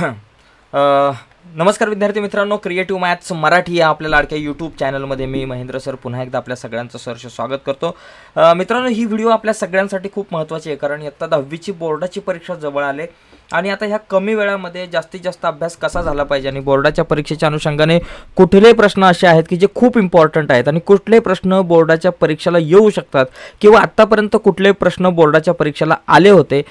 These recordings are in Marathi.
नमस्कार विद्यार्थी मित्रांनो क्रिएटिव्ह मॅथ्स मराठी या आपल्या लाडक्या यूट्यूब चॅनलमध्ये मी महेंद्र सर पुन्हा एकदा आपल्या सगळ्यांचं सहर्ष स्वागत करतो. मित्रांनो ही व्हिडिओ आपल्या सगळ्यांसाठी खूप महत्त्वाची आहे कारण इयत्ता दहावीची बोर्डाची परीक्षा जवळ आले. आणि आता ह्या कमी वेळामध्ये जास्तीत जास्त अभ्यास कसा झाला पाहिजे? आणि बोर्डाच्या परीक्षेच्या अनुषंगाने कुठले प्रश्न असे आहेत की जे खूप इम्पॉर्टंट आहेत आणि कुठले प्रश्न बोर्डाच्या परीक्षेला येऊ शकतात किंवा आत्तापर्यंत कुठले प्रश्न बोर्डाच्या परीक्षेला आले होते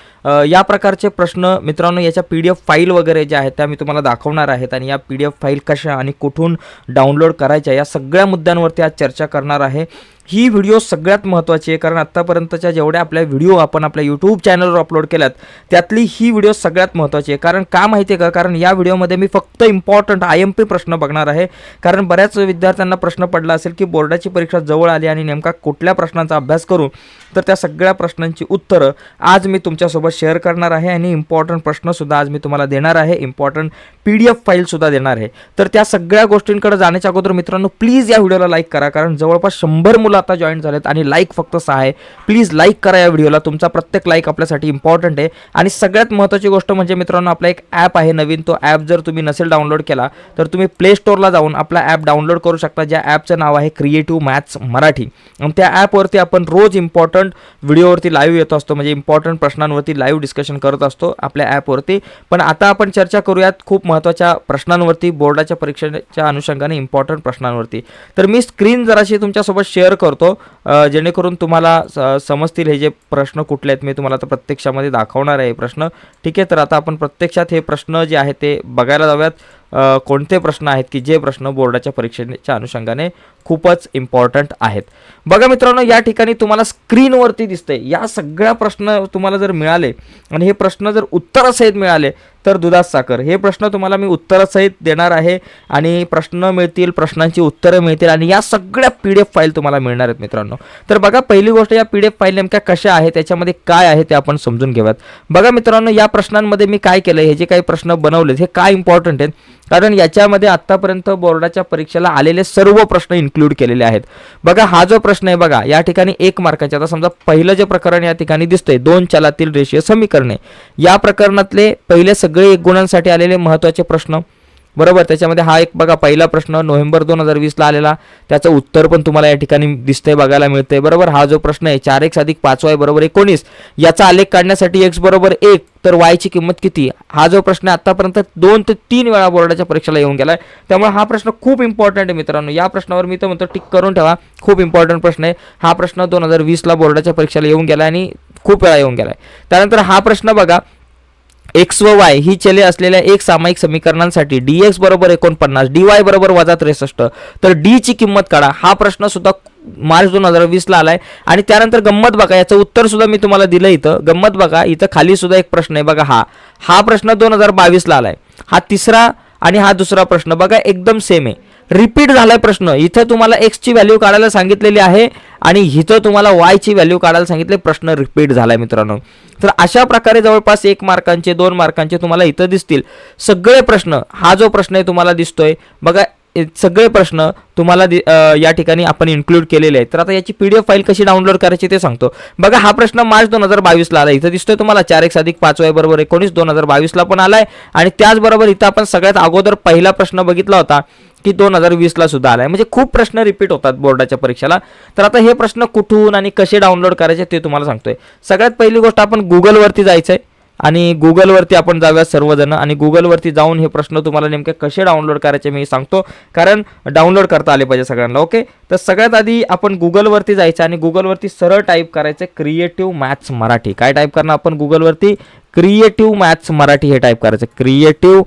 या प्रकारचे प्रश्न मित्रांनो याच्या पी डी एफ फाईल वगैरे ज्या आहेत त्या मी तुम्हाला दाखवणार आहेत आणि या पी डी एफ फाईल कशा आणि कुठून डाउनलोड करायच्या या सगळ्या मुद्द्यांवरती आज चर्चा करणार आहे. ही व्हिडिओ सगळ्यात महत्त्वाची आहे. कारण आत्तापर्यंतच्या जेवढ्या आपल्या व्हिडिओ आपण आपल्या यूट्यूब चॅनलवर अपलोड केल्यात त्यातली ही व्हिडिओ सगळ्यात महत्त्वाची आहे. कारण का माहिती आहे का? कारण या व्हिडिओमध्ये मी फक्त इम्पॉर्टंट आय एम पी प्रश्न बघणार आहे. कारण बऱ्याच विद्यार्थ्यांना प्रश्न पडला असेल की बोर्डाची परीक्षा जवळ आली आणि नेमका कुठल्या प्रश्नांचा अभ्यास करू? तर त्या सगळ्या प्रश्नांची उत्तरं आज मी तुमच्यासोबत शेअर करणार आहे आणि इम्पॉर्टंट प्रश्नसुद्धा आज मी तुम्हाला देणार आहे. इम्पॉर्टंट पी डी एफ फाईलसुद्धा देणार आहे. तर त्या सगळ्या गोष्टींकडे जाण्याच्या अगोदर मित्रांनो प्लीज या व्हिडिओला लाईक करा. कारण जवळपास शंभर मुलं आता जॉईन झालेत आणि लाईक फक्त सहा आहे. प्लीज लाईक करा या व्हिडिओला तुमचा प्रत्येक लाईक आपल्यासाठी इम्पॉर्टंट आहे. आणि सगळ्यात महत्त्वाची गोष्ट म्हणजे मित्रांनो आपला एक ॲप आहे नवीन. तो ॲप जर तुम्ही नसेल डाउनलोड केला तर तुम्ही प्ले स्टोअरला जाऊन आपला ॲप डाउनलोड करू शकता ज्या ॲपचं नाव आहे क्रिएटिव्ह मॅथ्स मराठी. आणि त्या ॲपवरती आपण रोज इम्पॉर्टंट व्हिडिओवरती लाईव्ह येत असतो. म्हणजे इम्पॉर्टंट प्रश्नांवरती लाईव्ह डिस्कशन करत असतो आपल्या ॲपवरती पण आता आपण चर्चा करूयात खूप महत्त्वाच्या प्रश्नांवरती बोर्डाच्या परीक्षेच्या अनुषंगाने इम्पॉर्टंट प्रश्नांवरती. तर मी स्क्रीन जराशी तुमच्यासोबत शेअर करतो. जेणेकरून तुम्हाला स- समजतील हे जे प्रश्न कुठले आहेत मी तुम्हाला आता प्रत्यक्षामध्ये दाखवणार आहे हे प्रश्न. ठीक आहे तर आता आपण प्रत्यक्षात हे प्रश्न जे आहे ते बघायला जाऊयात. कोणते प्रश्न आहेत की जे प्रश्न बोर्डाच्या परीक्षेच्या अनुषंगाने खूपच इम्पॉर्टंट आहेत. बघा मित्रांनो या ठिकाणी तुम्हाला स्क्रीनवरती दिसते या सगळ्या प्रश्न तुम्हाला जर मिळाले आणि हे प्रश्न जर उत्तरासहित मिळाले तर दुधात साखर. हे प्रश्न तुम्हाला मी उत्तरासहित देणार आहे आणि प्रश्न मिळतील प्रश्नांची उत्तरं मिळतील आणि या सगळ्या पी डी एफ फाईल तुम्हाला मिळणार आहेत मित्रांनो. तर बघा पहिली गोष्ट या पी डी एफ फाईल नेमक्या कशा आहेत त्याच्यामध्ये काय आहे ते आपण समजून घेऊयात. बघा मित्रांनो या प्रश्नांमध्ये मी काय केलं हे जे काही प्रश्न बनवलेत हे काय इम्पॉर्टंट आहेत कारण याच्यामध्ये आत्तापर्यंत बोर्डाच्या परीक्षेला आलेले सर्व प्रश्न इन्क्लूड केलेले आहेत. बघा हा जो प्रश्न आहे बघा या ठिकाणी एक मार्काचे आता समजा पहिलं जे प्रकरण या ठिकाणी दिसतंय दोन चलातील रेषीय समीकरणे या प्रकरणातले पहिले सगळे एक गुणांसाठी आलेले महत्त्वाचे प्रश्न बरोबर त्याच्यामध्ये हा एक बघा पहिला प्रश्न नोव्हेंबर दोन हजार वीसला आलेला. त्याचं उत्तर पण तुम्हाला या ठिकाणी दिसतंय बघायला मिळतंय. बरोबर हा जो प्रश्न आहे चार एक्स अधिक पाच वाय बरोबर एकोणीस याचा आलेख काढण्यासाठी एक्स बरोबर एक तर वायची किंमत किती? हा जो प्रश्न आहे आतापर्यंत दोन ते तीन वेळा बोर्डाच्या परीक्षेला येऊन गेला आहे त्यामुळे हा प्रश्न खूप इम्पॉर्टंट आहे मित्रांनो. या प्रश्नावर मी तर म्हणतो टिक करून ठेवा. खूप इम्पॉर्टंट प्रश्न आहे. हा प्रश्न दोन हजार वीसला बोर्डाच्या परीक्षेला येऊन गेला आणि खूप वेळा येऊन गेला आहे त्यानंतर हा प्रश्न बघा एक्स व वाय ही चले असलेल्या एक सामायिक समीकरणांसाठी डी एक्स बरोबर एकोणपन्नास डी वाय बरोबर वजा त्रेसष्ट. तर डी ची किंमत काढा. हा प्रश्न सुद्धा मार्च दोन हजार वीसला आलाय. आणि त्यानंतर गंमत बघा. याचं उत्तर सुद्धा मी तुम्हाला दिलं इथं. गंमत बघा. इथं खाली सुद्धा एक प्रश्न आहे बघा हा. हा प्रश्न दोन हजार बावीसला आलाय. हा तिसरा आणि हा दुसरा प्रश्न बघा. एकदम सेम आहे. रिपीट झालाय प्रश्न. इथं तुम्हाला एक्सची व्हॅल्यू काढायला सांगितलेली आहे आणि इथं तुम्हाला वायची व्हॅल्यू काढायला सांगितले प्रश्न रिपीट झालाय मित्रांनो. तर अशा प्रकारे जवळपास एक मार्कांचे दोन मार्कांचे तुम्हाला इथं दिसतील. सगळे प्रश्न हा जो प्रश्न आहे तुम्हाला दिसतोय बघा सगळे प्रश्न तुम्हाला या ठिकाणी आपण इन्क्लूड केलेले आहेत. तर आता याची पी डी एफ फाईल कशी डाउनलोड करायची ते सांगतो. बघा हा प्रश्न मार्च दोन हजार बावीसला आला इथं दिसतोय तुम्हाला चार एक अधिक पाच वय बरोबर एकोणीस दोन हजार बावीसला पण आलाय. आणि त्याचबरोबर इथं आपण सगळ्यात अगोदर पहिला प्रश्न बघितला होता. की दोन हजार वीसला सुद्धा आलाय. म्हणजे खूप प्रश्न रिपीट होतात बोर्डाच्या परीक्षेला. तर आता हे प्रश्न कुठून आणि कसे डाउनलोड करायचे ते तुम्हाला सांगतोय. सगळ्यात पहिली गोष्ट आपण गुगलवरती जायचंय आणि गुगलवरती आपण जाऊया सर्वजण आणि गुगलवरती जाऊन हे प्रश्न तुम्हाला नेमके कसे डाउनलोड करायचे मी सांगतो. कारण डाउनलोड करता आले पाहिजे सगळ्यांना ओके तर सगळ्यात आधी आपण गुगलवरती जायचं आणि गुगलवरती सरळ टाईप करायचं क्रिएटिव्ह मॅथ्स मराठी काय टाईप करणार आपण गुगलवरती क्रिएटिव्ह मॅथ्स मराठी हे टाईप करायचं. Creative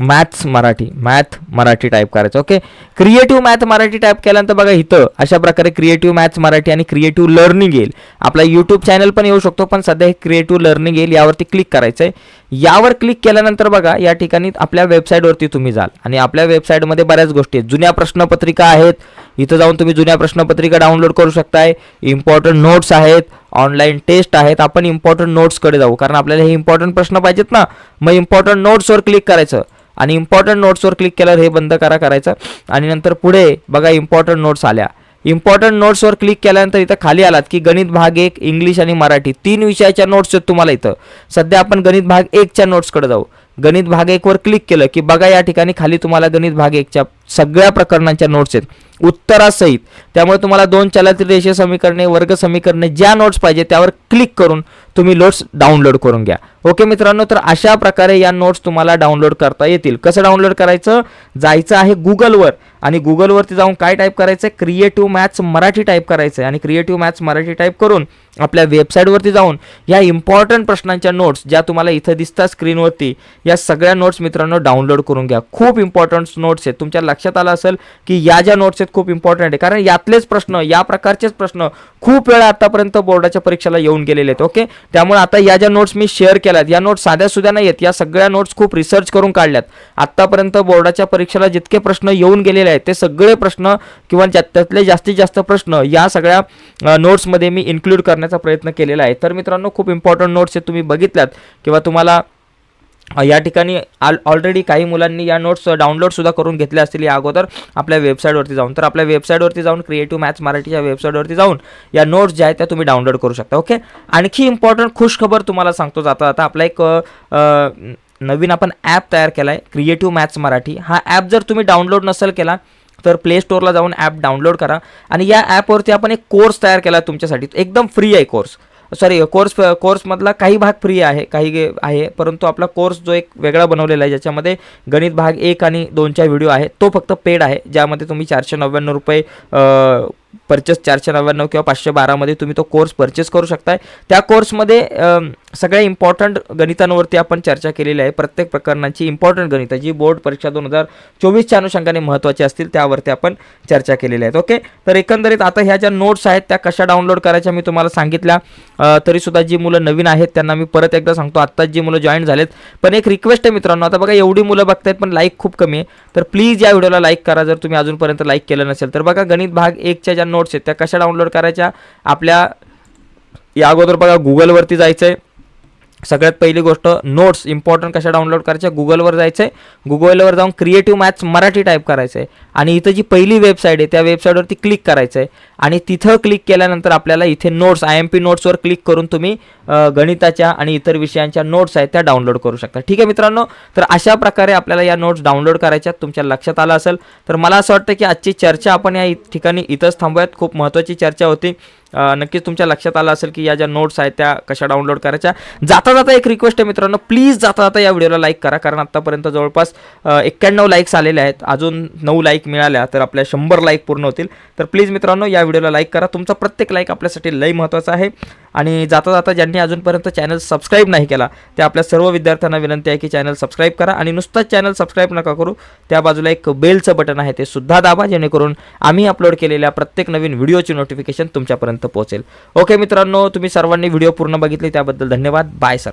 maths Marathi math Marathi type करायचं. Okay creative math Marathi type केल्यानंतर बघा इथं अशा प्रकारे क्रिएटिव्ह मॅथ्स मराठी आणि क्रिएटिव्ह लर्निंग येईल. आपला यूट्यूब चॅनल पण येऊ शकतो पण सध्या हे क्रिएटिव्ह लर्निंग येईल. यावरती क्लिक करायचं आहे यावर क्लिक केल्यानंतर बघा या ठिकाणी आपल्या वेबसाईटवरती तुम्ही जाल. आणि आपल्या वेबसाईटमध्ये बऱ्याच गोष्टी आहेत. जुन्या प्रश्नपत्रिका आहेत. इथं जाऊन तुम्ही जुन्या प्रश्नपत्रिका डाउनलोड करू शकताय. इम्पॉर्टंट नोट्स आहेत. ऑनलाईन टेस्ट आहेत. आपण इम्पॉर्टंट नोट्सकडे जाऊ. कारण आपल्याला हे इम्पॉर्टंट प्रश्न पाहिजेत ना. मग इम्पॉर्टंट नोट्सवर क्लिक करायचं. आणि इम्पॉर्टंट नोट्सवर क्लिक केल्यावर हे बंद करा करायचं. आणि नंतर पुढे बघा इम्पॉर्टंट नोट्स आल्या. इम्पॉर्टंट नोट्सवर क्लिक केल्यानंतर इथं खाली आलात की गणित भाग एक इंग्लिश आणि मराठी. तीन विषयाच्या नोट्स आहेत तुम्हाला इथं. सध्या आपण गणित भाग एकच्या नोट्सकडे जाऊ. गणित भाग एकवर क्लिक केलं की बघा या ठिकाणी खाली तुम्हाला गणित भाग एकच्या सगळ्या प्रकरणांच्या नोट्स आहेत. उत्तरासहित. त्यामुळे तुम्हाला दोन चलातील रेषीय समीकरणे वर्ग समीकरणे ज्या नोट्स पाहिजे त्यावर क्लिक करून तुम्ही नोट्स डाउनलोड करून घ्या. ओके मित्रांनो तर अशा प्रकारे या नोट्स तुम्हाला डाउनलोड करता येतील. कसं डाउनलोड करायचं? जायचं आहे गुगलवर आणि गुगलवरती जाऊन काय टाईप करायचं आहे क्रिएटिव्ह मॅथ्स मराठी टाईप करायचं आहे आणि क्रिएटिव्ह मॅथ्स मराठी टाईप करून आपल्या वेबसाईटवरती जाऊन या इम्पॉर्टंट प्रश्नांच्या नोट्स ज्या तुम्हाला इथं दिसतात स्क्रीनवरती या सगळ्या नोट्स मित्रांनो डाउनलोड करून घ्या. खूप इम्पॉर्टंट नोट्स आहेत. तुमच्या लक्षात आलं असेल की या ज्या नोट्स आहेत खूप इम्पॉर्टंट आहे कारण यातलेच प्रश्न या प्रकारचेच प्रश्न खूप वेळा आतापर्यंत बोर्डाच्या परीक्षेला येऊन गेलेले आहेत ओके त्यामुळे आता या ज्या नोट्स मी शेअर केल्यात या नोट्स साध्या सुद्धा नाही आहेत या सगळ्या नोट्स खूप रिसर्च करून काढल्यात. आतापर्यंत बोर्डाच्या परीक्षेला जितके प्रश्न येऊन गेलेले आहेत ते सगळे प्रश्न किंवा ज्या- त्यातले जास्तीत जास्त प्रश्न या सगळ्या नोट्समध्ये मी इन्क्लूड करण्याचा प्रयत्न केलेला आहे. तर मित्रांनो खूप इम्पॉर्टंट नोट्स आहेत तुम्ही बघितल्यात किंवा तुम्हाला या ठिकाणी आल ऑलरेडी काही मुलांनी या नोट्स डाउनलोडसुद्धा करून घेतल्या असतील या अगोदर आपल्या वेबसाईटवरती जाऊन. तर आपल्या वेबसाईटवरती जाऊन क्रिएटिव्ह मॅथ्स मराठीच्या वेबसाईटवरती जाऊन या नोट्स ज्या आहेत त्या तुम्ही डाउनलोड करू शकता ओके आणखी इम्पॉर्टंट खुश खबर तुम्हाला सांगतो जाता आता आपला एक नवीन आपण ॲप तयार केला आहे क्रिएटिव्ह मॅथ्स मराठी. हा ॲप जर तुम्ही डाउनलोड नसेल केला तर प्ले स्टोअरला जाऊन ॲप डाउनलोड करा. आणि या ॲपवरती आपण एक कोर्स तयार केला आहे तुमच्यासाठी. एकदम फ्री आहे कोर्स सॉरी कोर्स कोर्समधला काही भाग फ्री आहे काही गे- आहे परंतु आपला कोर्स जो एक वेगळा बनवलेला आहे ज्याच्यामध्ये गणित भाग एक आणि दोनच्या व्हिडिओ आहे तो फक्त पेड आहे ज्यामध्ये तुम्ही चारशे नव्याण्णव रुपये परचेस चारशे नव्याण्णव किंवा पाचशे बारामध्ये तुम्ही तो कोर्स परचेस करू शकताय. त्या कोर्समध्ये सगळ्या इम्पॉर्टंट गणितांवरती आपण चर्चा केलेली आहे. प्रत्येक प्रकरणाची इम्पॉर्टंट गणितं जी बोर्ड परीक्षा दोन हजार चोवीसच्या अनुषंगाने महत्त्वाची असतील त्यावरती आपण चर्चा केलेली आहेत. ओके तर एकंदरीत आता ह्या ज्या नोट्स आहेत त्या कशा डाउनलोड करायच्या मी तुम्हाला सांगितल्या. तरीसुद्धा जी मुलं नवीन आहेत त्यांना मी परत एकदा सांगतो. आत्ताच जी मुलं जॉईन झालेत. पण एक रिक्वेस्ट आहे मित्रांनो आता बघा एवढी मुलं बघतायत पण लाईक खूप कमी आहे. तर प्लीज या व्हिडिओला लाईक करा. जर तुम्ही अजूनपर्यंत लाईक केलं नसेल तर बघा गणित भाग एकच्या ज्या नोट्स आहेत त्या कशा डाउनलोड करायच्या? आपल्या या अगोदर बघा गुगलवरती जायचं आहे सगळ्यात पहिली गोष्ट नोट्स इम्पॉर्टंट कशा डाउनलोड करायच्या? गुगलवर जायचं आहे गुगलवर जाऊन क्रिएटिव्ह मॅथ्स मराठी टाईप करायचं आहे आणि इथं जी पहिली वेबसाईट आहे त्या वेबसाईटवरती क्लिक करायचं आहे आणि तिथं क्लिक केल्यानंतर आपल्याला इथे नोट्स आय एम पी नोट्सवर क्लिक करून तुम्ही गणिताच्या आणि इतर विषयांच्या नोट्स आहेत त्या डाउनलोड करू शकता. ठीक आहे मित्रांनो? तर अशा प्रकारे आपल्याला या नोट्स डाउनलोड करायच्या तुमच्या लक्षात आलं असेल तर मला असं वाटतं की आजची चर्चा आपण या ठिकाणी इथंच थांबूयात. खूप महत्त्वाची चर्चा होती. नक्कीच तुमच्या लक्षात आलं असेल की या ज्या नोट्स आहेत त्या कशा डाउनलोड करायच्या. जाता जाता एक रिक्वेस्ट आहे मित्रांनो. प्लीज जाता जाता या व्हिडिओला लाईक करा कारण आत्तापर्यंत जवळपास एक्क्याण्णव लाईक्स आलेले आहेत. अजून नऊ लाईक मिळाल्या तर आपल्या शंभर लाईक पूर्ण होतील. तर प्लीज मित्रांनो या व्हिडिओला लाईक करा. तुमचा प्रत्येक लाईक आपल्यासाठी लई महत्त्वाचा आहे. आणि जाता जाता ज्यांनी अजूनपर्यंत चॅनल सबस्क्राईब नाही केला त्या आपल्या सर्व विद्यार्थ्यांना विनंती आहे की चॅनल सबस्क्राईब करा आणि नुसताच चॅनल सबस्क्राईब नका करू त्या बाजूला एक बेलचं बटन आहे ते सुद्धा दाबा जेणेकरून आम्ही अपलोड केलेल्या प्रत्येक नवीन व्हिडिओची नोटिफिकेशन तुमच्यापर्यंत पोहोचेल. ओके मित्रांनो तुम्ही सर्वांनी व्हिडिओ पूर्ण बघितले त्याबद्दल धन्यवाद. Bye sir